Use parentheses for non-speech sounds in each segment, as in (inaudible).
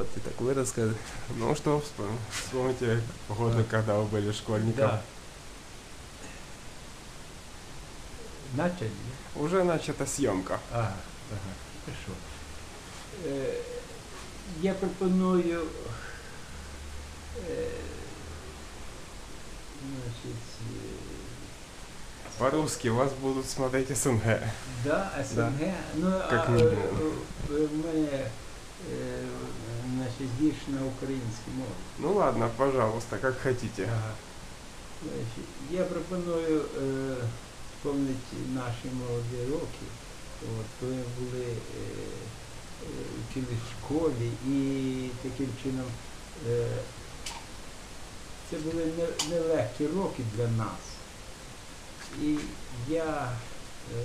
Вот, и так вы рассказывали. Ну что, вспом- вспомните годы, когда вы были школьником. Да. Начали? Уже начата съемка. А, ага, хорошо. Е, я пропоную е, значить, е, По-русски вас будут смотреть СНГ. Да, СНГ. Ну, Как а, мінімум. е, е, вірш на українській мові. Ну ладно, пожалуйста, как хотите. Ага. Значить, я пропоную е, вспомнити наші молоді роки, от, коли ми були е, е, вчили в школі і таким чином е, це були не- нелегкі роки для нас. І я е,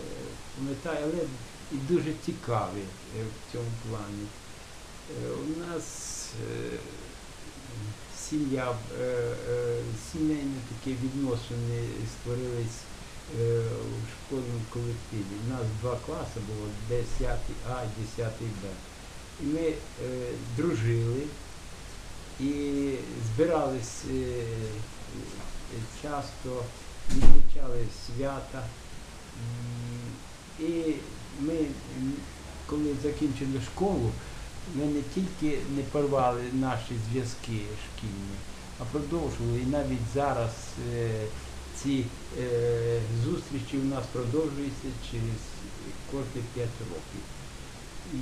пам'ятаю, але і дуже цікаві е, в цьому плані. Е, у нас е, сім'я, е, сімейні такі відносини створились у школьному колективі. У нас два класи було 10 А і 10 Б. І ми дружили і збирались часто, відмічали свята. І ми, коли закінчили школу, ми не тільки не порвали наші зв'язки шкільні, а продовжували. І навіть зараз е, ці е, зустрічі у нас продовжуються через кожні 5 років.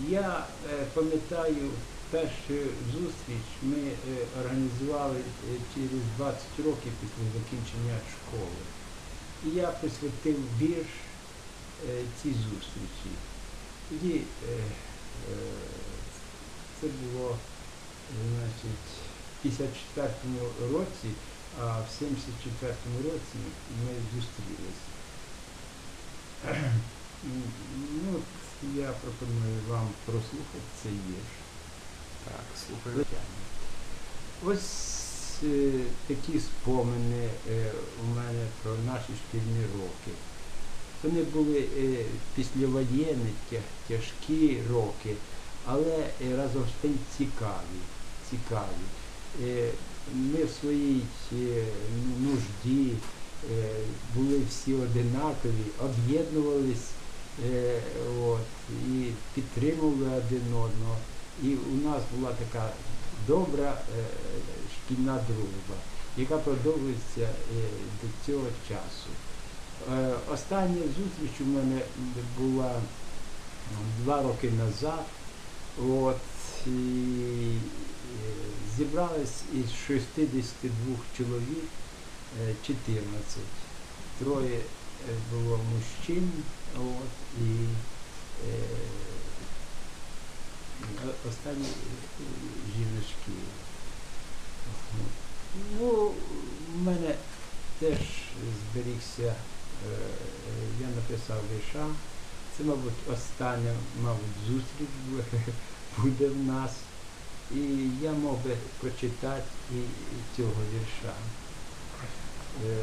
Я е, пам'ятаю першу зустріч ми е, організували е, через 20 років після закінчення школи. І я присвятив вірш е, цій зустрічі. Тоді е, е, це було значить, в 54-му році, а в 74-му році ми зустрілися. Ну, я пропоную вам прослухати цей вірш. Так, слухаю. Ось е, такі спомини е, у мене про наші шкільні роки. Вони були е, післявоєнні, тяжкі роки, але е, разом з тим цікаві. цікаві. Е, ми в своїй е, ну, нужді були всі одинакові, об'єднувались і підтримували один одного. І у нас була така добра шкільна дружба, яка продовжується до цього часу. Остання зустріч у мене була два роки назад. От, і е, зібрались із 62 чоловік е, 14. Троє е, було мужчин, от, і е, останні е, жіночки. Ну, в мене теж зберігся, е, е, я написав вірша. Це, мабуть, остання, мабуть, зустріч буде (laughs) в нас. І я мог би прочитати і цього вірша. Е,